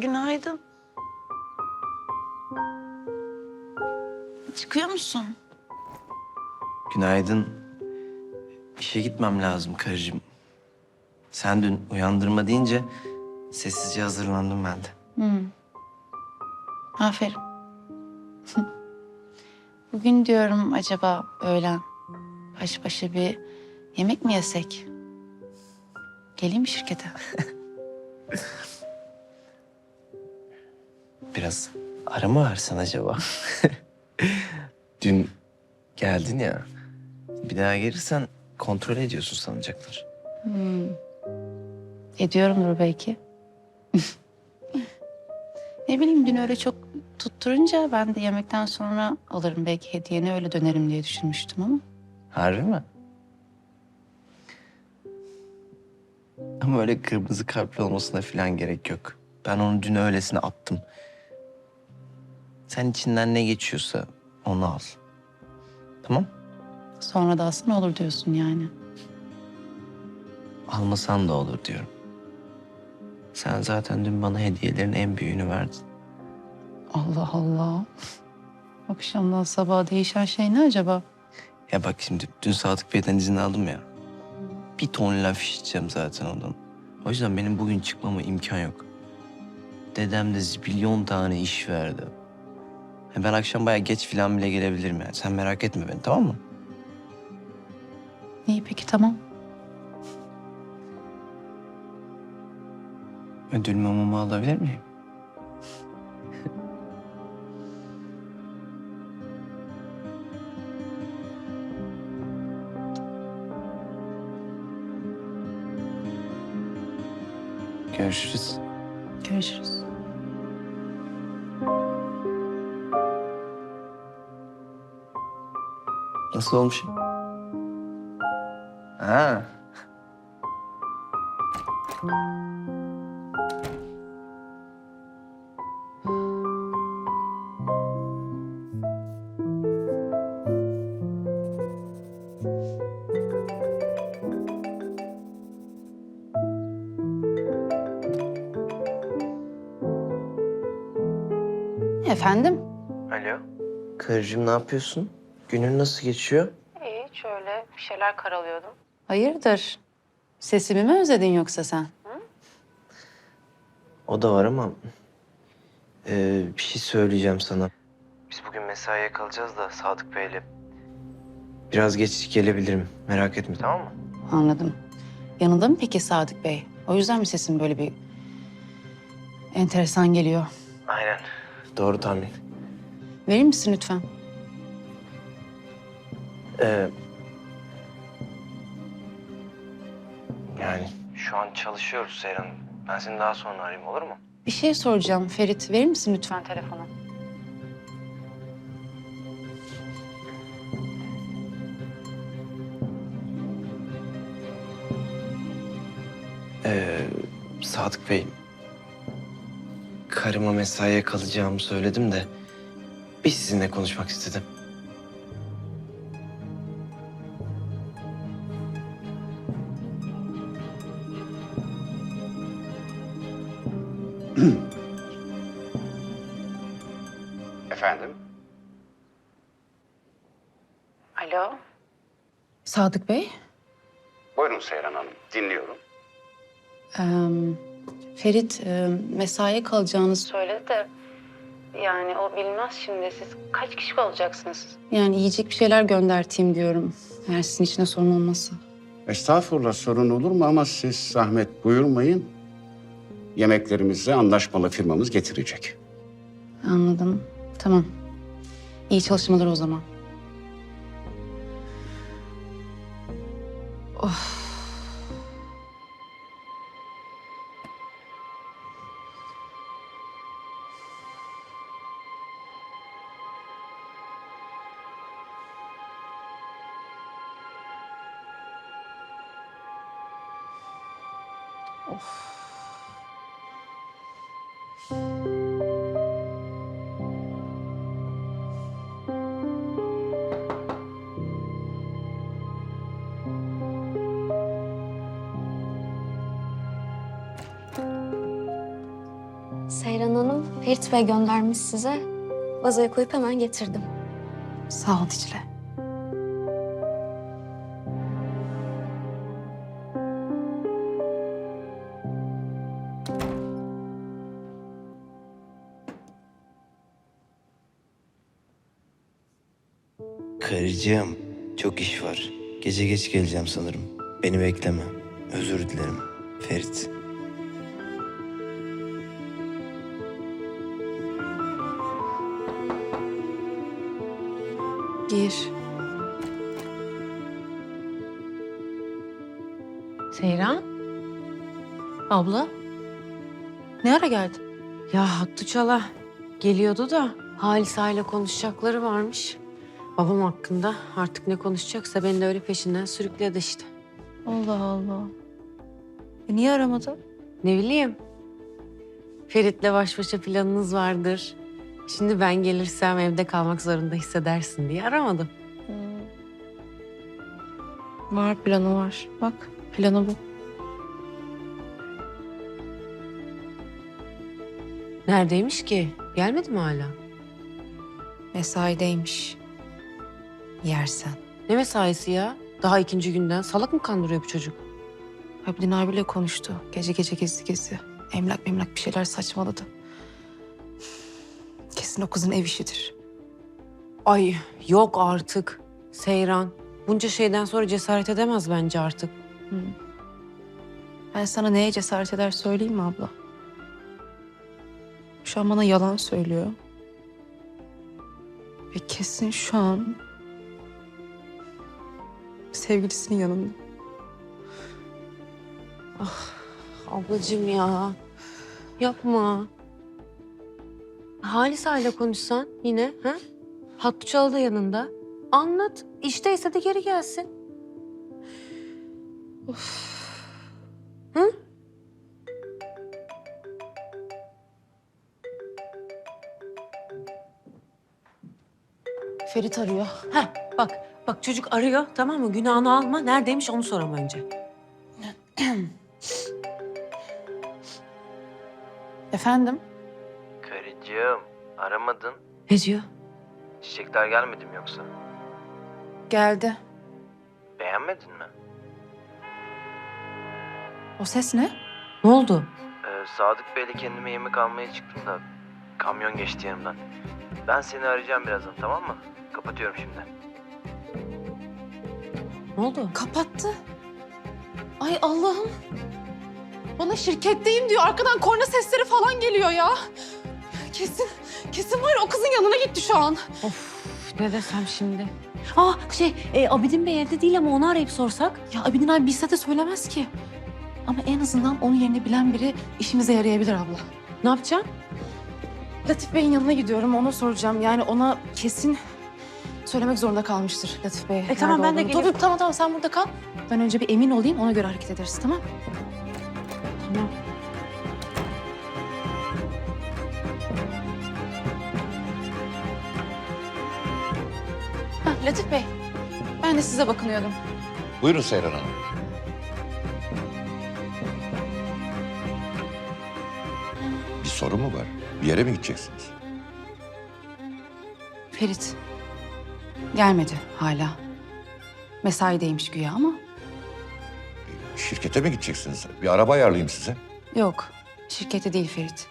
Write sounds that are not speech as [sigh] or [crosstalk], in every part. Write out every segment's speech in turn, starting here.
Günaydın. Çıkıyor musun? Günaydın. İşe gitmem lazım karıcığım. Sen dün uyandırma deyince sessizce hazırlandım ben de. Hmm. Aferin. [laughs] Bugün diyorum acaba öğlen baş başa bir yemek mi yesek? Geleyim mi şirkete? [laughs] Biraz ara mı versen acaba? [laughs] dün geldin ya. Bir daha gelirsen kontrol ediyorsun sanacaklar. Hmm. Ediyorumdur belki. [laughs] ne bileyim dün öyle çok tutturunca ben de yemekten sonra alırım belki hediyeni öyle dönerim diye düşünmüştüm ama. Harbi mi? Ama öyle kırmızı kalpli olmasına falan gerek yok. Ben onu dün öylesine attım. Sen içinden ne geçiyorsa onu al. Tamam? Sonra da aslında olur diyorsun yani. Almasan da olur diyorum. Sen zaten dün bana hediyelerin en büyüğünü verdin. Allah Allah. Akşamdan sabaha değişen şey ne acaba? Ya bak şimdi dün Sadık Bey'den izin aldım ya. Bir ton laf işiteceğim zaten ondan. O yüzden benim bugün çıkmama imkan yok. Dedem de zibilyon tane iş verdi. Ya Ben akşam bayağı geç falan bile gelebilirim yani. Sen merak etme beni tamam mı? İyi peki tamam. Ödül mumumu alabilir miyim? Görüşürüz. Görüşürüz. Nasıl olmuş? Ha. Efendim? Alo. Karıcığım ne yapıyorsun? Günün nasıl geçiyor? İyi şöyle bir şeyler karalıyordum. Hayırdır? Sesimi mi özledin yoksa sen? O da var ama ee, bir şey söyleyeceğim sana. Biz bugün mesaiye kalacağız da Sadık Bey'le. Biraz geç gelebilirim. Merak etme tamam mı? Anladım. Yanında mı peki Sadık Bey? O yüzden mi sesim böyle bir enteresan geliyor? Aynen. Doğru tahmin. Verir misin lütfen? Ee, yani şu an çalışıyoruz Seyran. Ben seni daha sonra arayayım olur mu? Bir şey soracağım Ferit. Verir misin lütfen telefonu? Ee, Sadık Bey. Karıma mesaiye kalacağımı söyledim de bir sizinle konuşmak istedim. Sadık Bey. Buyurun Seyran Hanım, dinliyorum. Ee, Ferit e, mesaiye kalacağını söyledi de yani o bilmez şimdi siz kaç kişi kalacaksınız? Yani yiyecek bir şeyler gönderteyim diyorum. Eğer sizin için de sorun olmazsa. Estağfurullah sorun olur mu ama siz zahmet buyurmayın. Yemeklerimizi anlaşmalı firmamız getirecek. Anladım. Tamam. İyi çalışmalar o zaman. Of. Ferit Bey göndermiş size. Vazoya koyup hemen getirdim. Sağ ol Dicle. Karıcığım, çok iş var. Gece geç geleceğim sanırım. Beni bekleme. Özür dilerim. Ferit. Gir. Seyran? Abla? Ne ara geldin? Ya Hattı Çala geliyordu da Halisa ile konuşacakları varmış. Babam hakkında artık ne konuşacaksa beni de öyle peşinden sürükledi işte. Allah Allah. E niye aramadın? Ne bileyim. Ferit'le baş başa planınız vardır. Şimdi ben gelirsem evde kalmak zorunda hissedersin diye aramadım. Var planı var. Bak planı bu. Neredeymiş ki? Gelmedi mi hala? Mesaideymiş. Yersen. Ne mesaisi ya? Daha ikinci günden salak mı kandırıyor bu çocuk? Abdin abiyle konuştu. Gece gece gizli gizli. Emlak memlak bir şeyler saçmaladı. Kesin o kızın ev işidir. Ay yok artık. Seyran. Bunca şeyden sonra cesaret edemez bence artık. Ben sana neye cesaret eder söyleyeyim mi abla? Şu an bana yalan söylüyor. Ve kesin şu an sevgilisinin yanında. Ablacığım ya. Yapma. Halisa ile konuşsan yine ha? Hattı çaldı yanında. Anlat. İşteyse de geri gelsin. Hı? Ferit arıyor. Heh, bak, bak çocuk arıyor tamam mı? Günahını alma. Neredeymiş onu soram önce. Efendim? Karıcığım, aramadın. Ne diyor? Çiçekler gelmedi mi yoksa? Geldi. Beğenmedin mi? O ses ne? Ne oldu? Ee, Sadık Bey'le kendime yemek almaya çıktım da kamyon geçti yanımdan. Ben seni arayacağım birazdan tamam mı? Kapatıyorum şimdi. Ne oldu? Kapattı. Ay Allah'ım. Bana şirketteyim diyor. Arkadan korna sesleri falan geliyor ya. Kesin, kesin var ya o kızın yanına gitti şu an. Of ne desem şimdi? Aa şey e, Abidin Bey evde değil ama onu arayıp sorsak. Ya Abidin abi bilse de söylemez ki. Ama en azından onun yerini bilen biri işimize yarayabilir abla. Ne yapacaksın? Latif Bey'in yanına gidiyorum. Ona soracağım. Yani ona kesin söylemek zorunda kalmıştır Latif Bey'e. E tamam, ben de olduğunu. geliyorum. Tabii, tamam tamam sen burada kal. Ben önce bir emin olayım ona göre hareket ederiz tamam Tamam. Latif Bey. Ben de size bakınıyordum. Buyurun Seyran Hanım. Bir sorun mu var? Bir yere mi gideceksiniz? Ferit. Gelmedi hala. Mesaideymiş güya ama Şirkete mi gideceksiniz? Bir araba ayarlayayım size. yok. Şirkette değil Ferit.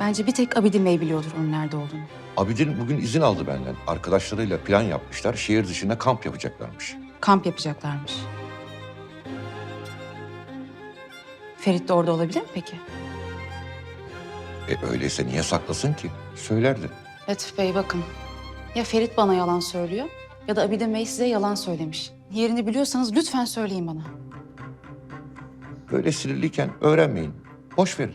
Bence bir tek Abidin Bey biliyordur onun nerede olduğunu. Abidin bugün izin aldı benden. Arkadaşlarıyla plan yapmışlar. Şehir dışında kamp yapacaklarmış. Kamp yapacaklarmış. Ferit de orada olabilir mi peki? E öyleyse niye saklasın ki? Söylerdi. Latif Bey bakın. Ya Ferit bana yalan söylüyor ya da Abidin Bey size yalan söylemiş. Yerini biliyorsanız lütfen söyleyin bana. Böyle sinirliyken öğrenmeyin. Boş verin.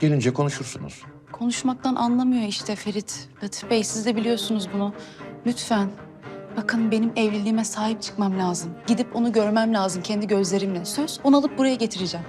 Gelince konuşursunuz. Konuşmaktan anlamıyor işte Ferit. Latif Bey siz de biliyorsunuz bunu. Lütfen. Bakın benim evliliğime sahip çıkmam lazım. Gidip onu görmem lazım kendi gözlerimle. Söz onu alıp buraya getireceğim.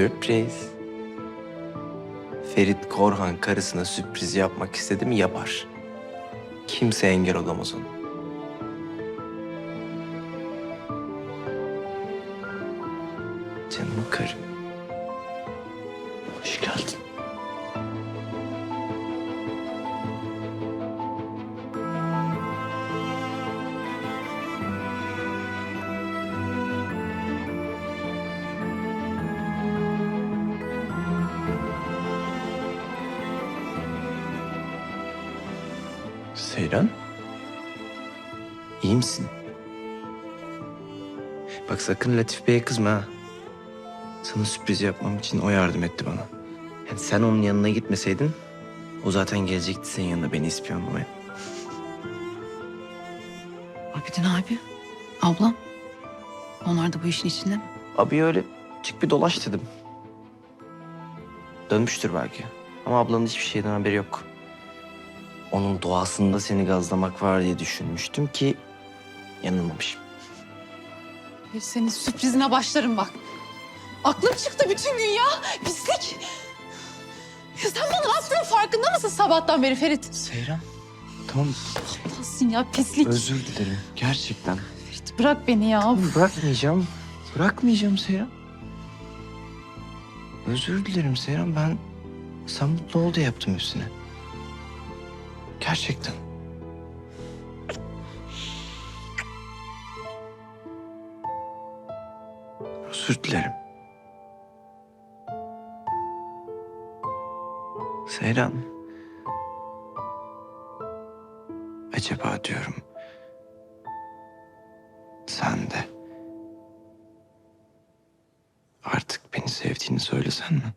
Sürpriz. Ferit Korhan karısına sürpriz yapmak istedi mi yapar. Kimse engel olamaz ona. Seyran. İyi misin? Bak sakın Latif Bey'e kızma ha. Sana sürpriz yapmam için o yardım etti bana. Yani sen onun yanına gitmeseydin o zaten gelecekti senin yanına beni ispiyonlamaya. Abidin abi, ablam. Onlar da bu işin içinde mi? Abi öyle çık bir dolaş dedim. Dönmüştür belki. Ama ablanın hiçbir şeyden haberi yok. Onun doğasında seni gazlamak var diye düşünmüştüm ki yanılmamışım. Bir senin sürprizine başlarım bak. Aklım çıktı bütün gün ya. Pislik. Ya sen bana ne yaptığın farkında mısın sabahtan beri Ferit? Seyran. Tamam Nasılsın ya pislik. özür dilerim gerçekten. Ferit bırak beni ya. Bırakmayacağım. Bırakmayacağım Seyran. Özür dilerim Seyran. Ben sen mutlu ol diye yaptım hepsini. Gerçekten. Özür dilerim. Seyran. Acaba diyorum. Sen de artık beni sevdiğini söylesen mi?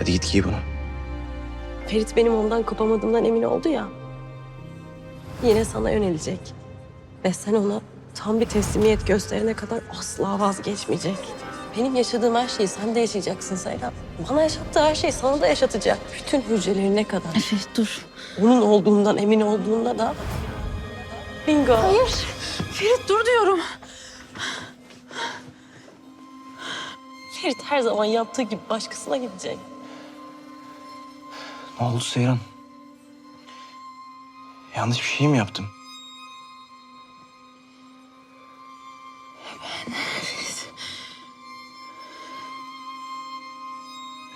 Hadi git giy bunu. Ferit benim ondan kopamadığımdan emin oldu ya. Yine sana yönelecek. Ve sen ona tam bir teslimiyet gösterene kadar asla vazgeçmeyecek. Benim yaşadığım her şeyi sen de yaşayacaksın Seyran. Bana yaşattığı her şeyi sana da yaşatacak. Bütün hücrelerine kadar. Efe dur. Onun olduğundan emin olduğunda da... Bingo. Hayır. Ferit dur diyorum. Ferit her zaman yaptığı gibi başkasına gidecek. Ne oldu Seyran? Yanlış bir şey mi yaptım?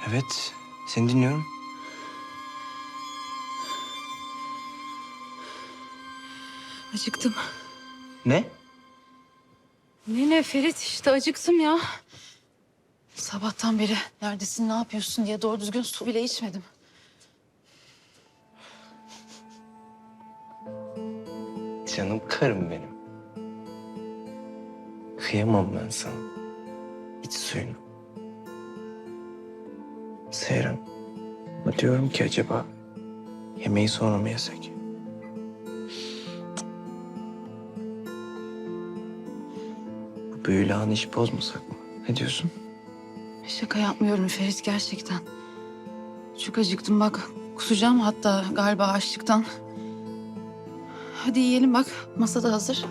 Evet, seni dinliyorum. Acıktım. Ne? Ne ne Ferit işte acıktım ya. Sabahtan beri neredesin ne yapıyorsun diye doğru düzgün su bile içmedim. Canım karım benim. Kıyamam ben sana. İç suyunu. Seyran. Ama diyorum ki acaba yemeği sonra mı yesek? Bu büyülü anı bozmasak mı? Ne diyorsun? Şaka yapmıyorum Ferit gerçekten. Çok acıktım bak. Kusacağım hatta galiba açlıktan. Hadi yiyelim bak. Masada hazır.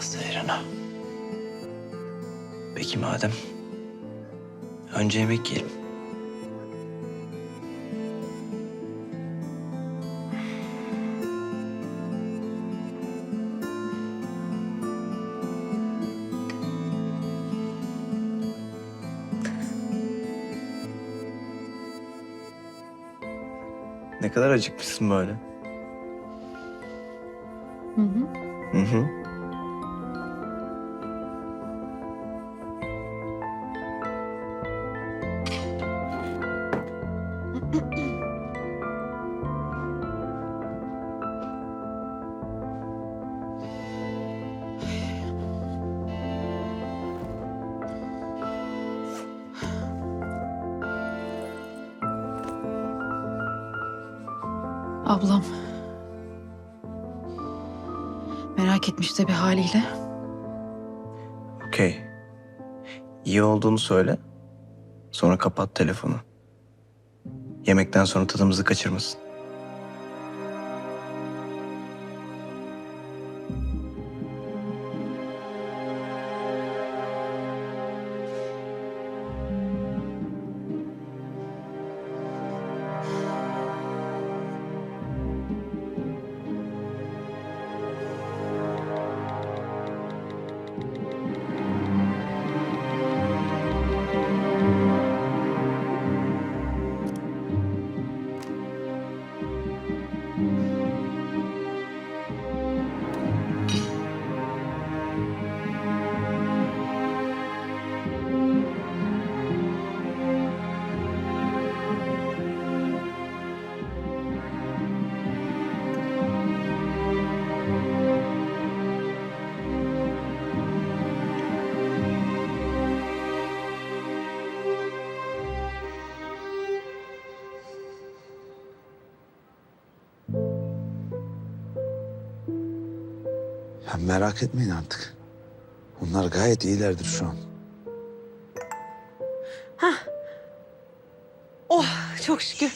Seyran'a. Peki madem. Önce yemek yiyelim. Ne kadar acıkmışsın böyle. Hı hı. Hı hı. Ablam. Merak etmiş bir haliyle. Okey. İyi olduğunu söyle. Sonra kapat telefonu. Yemekten sonra tadımızı kaçırmasın. Merak etmeyin artık. Onlar gayet iyilerdir şu an. Oh çok şükür.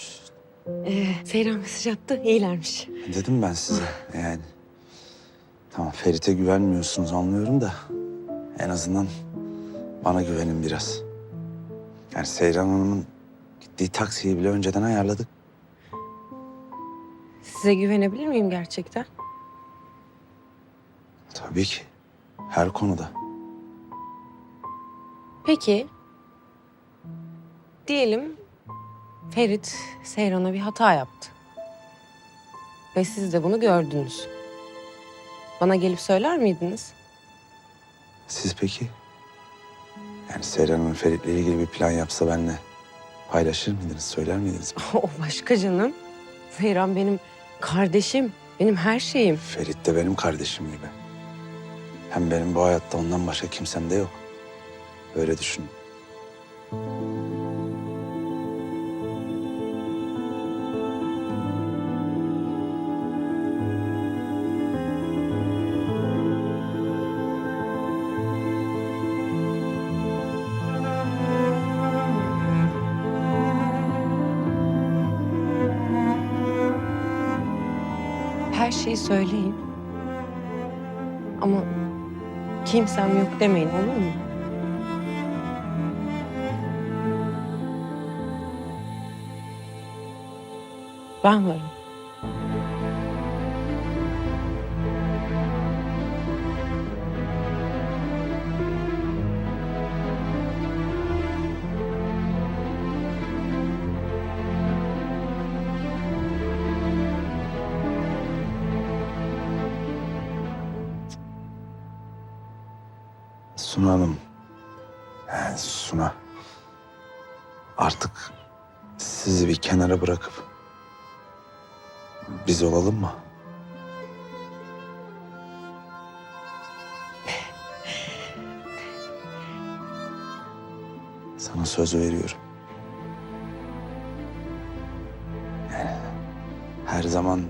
Ee, Seyran mesaj attı. İyilermiş. Dedim ben size yani. Tamam Ferit'e güvenmiyorsunuz anlıyorum da. En azından bana güvenin biraz. Yani Seyran Hanım'ın gittiği taksiyi bile önceden ayarladık. Size güvenebilir miyim gerçekten? Tabii ki. Her konuda. Peki. Diyelim Ferit Seyran'a bir hata yaptı. Ve siz de bunu gördünüz. Bana gelip söyler miydiniz? Siz peki? Yani Seyran Hanım Ferit'le ilgili bir plan yapsa benimle paylaşır mıydınız, söyler miydiniz? [laughs] o başka canım. Seyran benim kardeşim, benim her şeyim. Ferit de benim kardeşim gibi. Hem benim bu hayatta ondan başka kimsem de yok. Öyle düşün. Her şeyi söyleyin. Kimsem yok demeyin olur mu? Ben varım. Artık sizi bir kenara bırakıp biz olalım mı? Sana söz veriyorum. Yani her zaman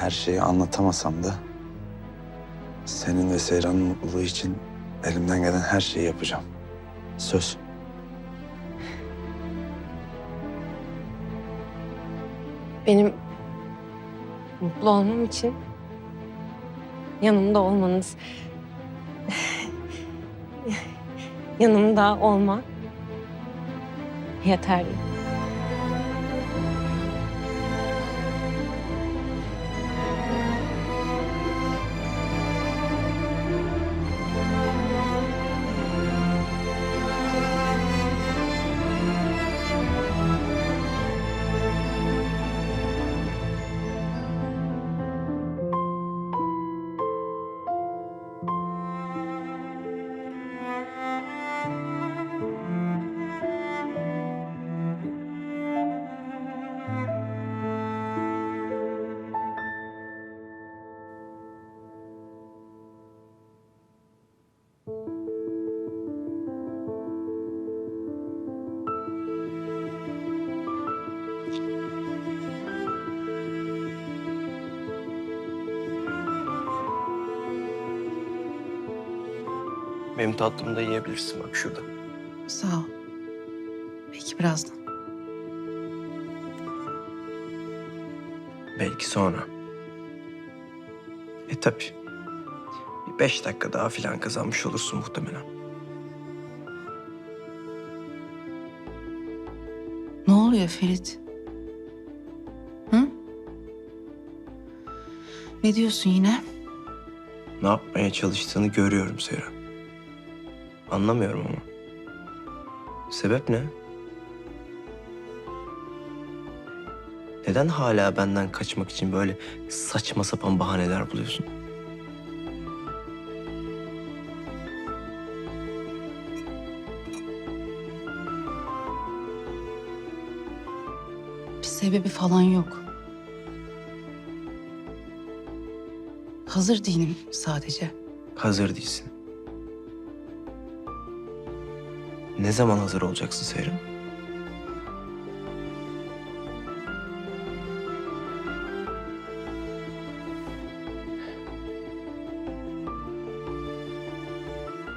her şeyi anlatamasam da senin ve Seyran'ın mutluluğu için elimden gelen her şeyi yapacağım. Söz. Benim mutlu olmam için yanımda olmanız [laughs] yanımda olmak yeterli. Benim tatlımı da yiyebilirsin bak şurada. Sağ ol. Peki birazdan. Belki sonra. E tabii. Bir beş dakika daha filan kazanmış olursun muhtemelen. Ne oluyor Ferit? Hı? Ne diyorsun yine? Ne yapmaya çalıştığını görüyorum Seyran. Anlamıyorum ama. Sebep ne? Neden hala benden kaçmak için böyle saçma sapan bahaneler buluyorsun? Bir sebebi falan yok. Hazır değilim sadece. Hazır değilsin. Ne zaman hazır olacaksın Seyran?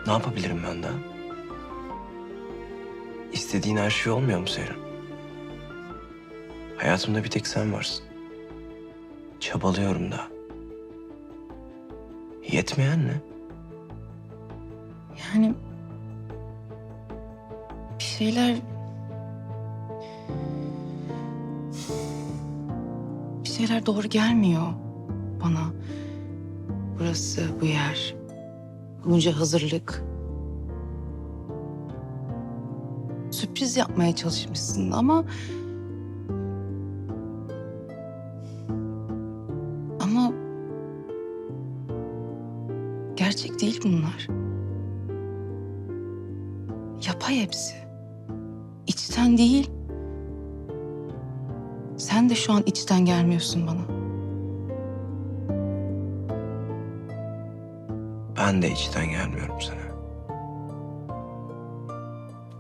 Ne yapabilirim ben daha? İstediğin her şey olmuyor mu Seyran? Hayatımda bir tek sen varsın. Çabalıyorum da. Yetmeyen ne? Yani şeyler bir şeyler doğru gelmiyor bana. Burası, bu yer. Bunca hazırlık. Sürpriz yapmaya çalışmışsın ama ama gerçek değil bunlar. Yapay hepsi. İçten değil. Sen de şu an içten gelmiyorsun bana. Ben de içten gelmiyorum sana.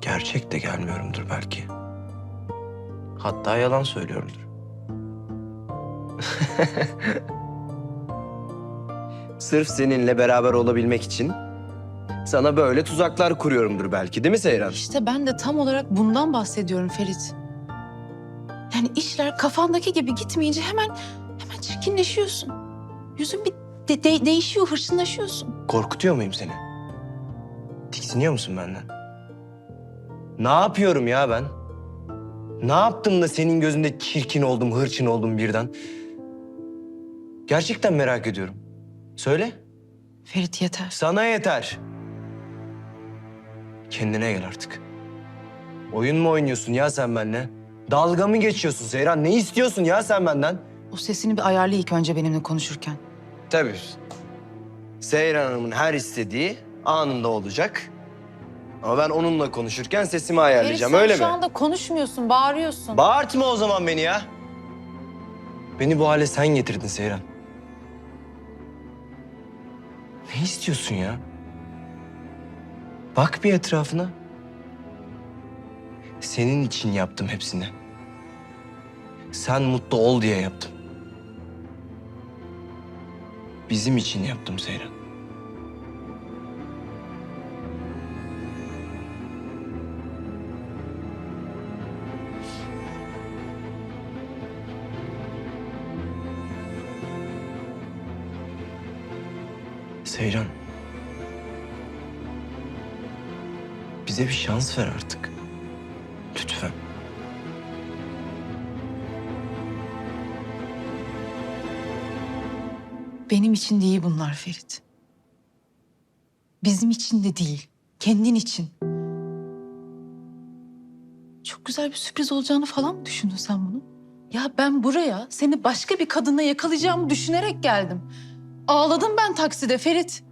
Gerçek de gelmiyorumdur belki. Hatta yalan söylüyorumdur. [laughs] Sırf seninle beraber olabilmek için sana böyle tuzaklar kuruyorumdur belki değil mi Seyran? İşte ben de tam olarak bundan bahsediyorum Ferit. Yani işler kafandaki gibi gitmeyince hemen hemen çirkinleşiyorsun. Yüzün bir de- de- değişiyor, hırsınlaşıyorsun. Korkutuyor muyum seni? Tiksiniyor musun benden? Ne yapıyorum ya ben? Ne yaptım da senin gözünde çirkin oldum, hırçın oldum birden? Gerçekten merak ediyorum. Söyle. Ferit yeter. Sana yeter. Kendine gel artık. Oyun mu oynuyorsun ya sen benimle? Dalga mı geçiyorsun Seyran? Ne istiyorsun ya sen benden? O sesini bir ayarla ilk önce benimle konuşurken. Tabii. Seyran Hanım'ın her istediği anında olacak. Ama ben onunla konuşurken sesimi ayarlayacağım öyle mi? şu anda konuşmuyorsun, bağırıyorsun. Bağırtma o zaman beni ya. Beni bu hale sen getirdin Seyran. Ne istiyorsun ya? Bak bir etrafına. Senin için yaptım hepsini. Sen mutlu ol diye yaptım. Bizim için yaptım Seyran. Seyran. Bize bir şans ver artık. Lütfen. Benim için değil bunlar Ferit. Bizim için de değil. Kendin için. Çok güzel bir sürpriz olacağını falan mı düşündün sen bunu? Ya ben buraya seni başka bir kadınla yakalayacağımı düşünerek geldim. Ağladım ben takside Ferit.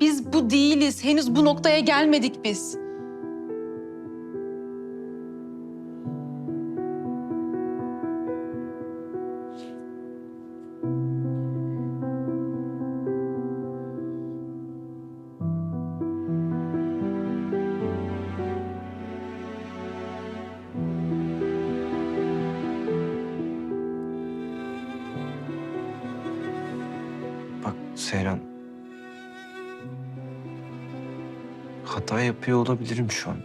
Biz bu değiliz. Henüz bu noktaya gelmedik biz. Yapıyor olabilirim şu an.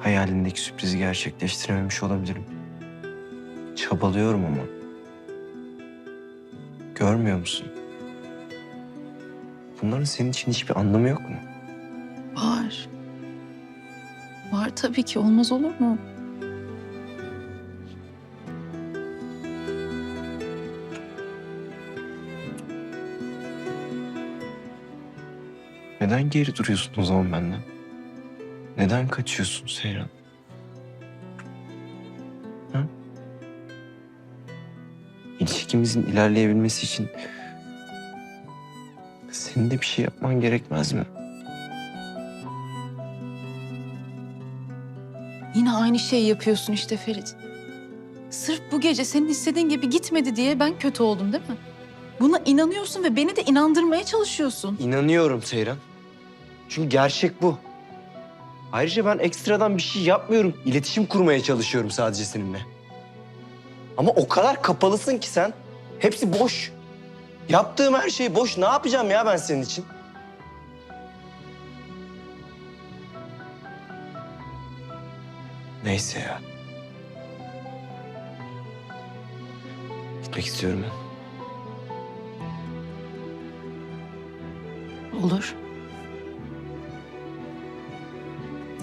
Hayalindeki sürprizi gerçekleştirememiş olabilirim. Çabalıyorum ama. Görmüyor musun? Bunların senin için hiçbir anlamı yok mu? Var. Var tabii ki. Olmaz olur mu? Neden geri duruyorsun o zaman benden? Neden kaçıyorsun Seyran? Ha? İlişkimizin ilerleyebilmesi için senin de bir şey yapman gerekmez mi? Yine aynı şeyi yapıyorsun işte Ferit. Sırf bu gece senin istediğin gibi gitmedi diye ben kötü oldum değil mi? Buna inanıyorsun ve beni de inandırmaya çalışıyorsun. İnanıyorum Seyran. Çünkü gerçek bu. Ayrıca ben ekstradan bir şey yapmıyorum. İletişim kurmaya çalışıyorum sadece seninle. Ama o kadar kapalısın ki sen. Hepsi boş. Yaptığım her şey boş. Ne yapacağım ya ben senin için? Neyse ya. Gitmek istiyorum ben. Olur.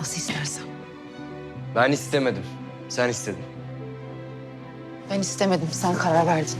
Nasıl istersen. Ben istemedim. Sen istedin. Ben istemedim. Sen karar verdin.